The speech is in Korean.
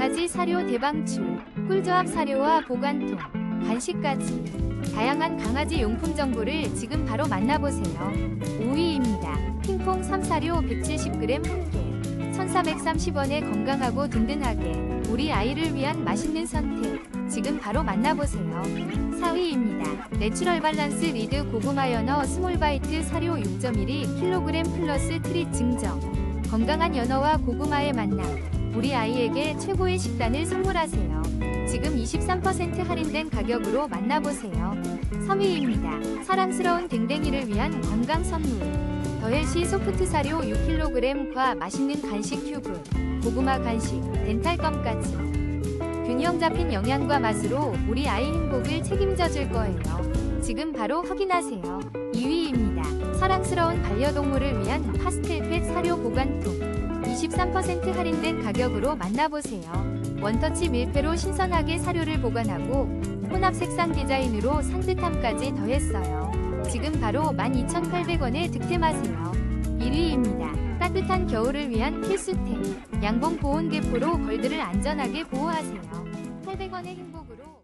강아지 사료 대방출, 꿀조합 사료와 보관통, 간식까지 다양한 강아지 용품 정보를 지금 바로 만나보세요. 5위입니다. 핑퐁 3 사료 170g 함께 1330원에 건강하고 든든하게 우리 아이를 위한 맛있는 선택 지금 바로 만나보세요. 4위입니다. 내추럴 밸런스 리드 고구마 연어 스몰바이트 사료 6.1kg 플러스 트릿 증정 건강한 연어와 고구마의 만남 우리 아이에게 최고의 식단을 선물하세요. 지금 23% 할인된 가격으로 만나보세요. 3위입니다. 사랑스러운 댕댕이를 위한 건강 선물. 더헬시 소프트 사료 6kg과 맛있는 간식 큐브, 고구마 간식, 덴탈껌까지. 균형 잡힌 영양과 맛으로 우리 아이 행복을 책임져 줄 거예요. 지금 바로 확인하세요. 2위입니다. 사랑스러운 반려동물을 위한 파스텔팩 사료 보관통. 23% 할인된 가격으로 만나보세요. 원터치 밀폐로 신선하게 사료를 보관하고 혼합 색상 디자인으로 산뜻함까지 더했어요. 지금 바로 12,800원에 득템하세요. 1위입니다. 따뜻한 겨울을 위한 필수템. 양봉 보온 개포로 벌들을 안전하게 보호하세요. 800원의 행복으로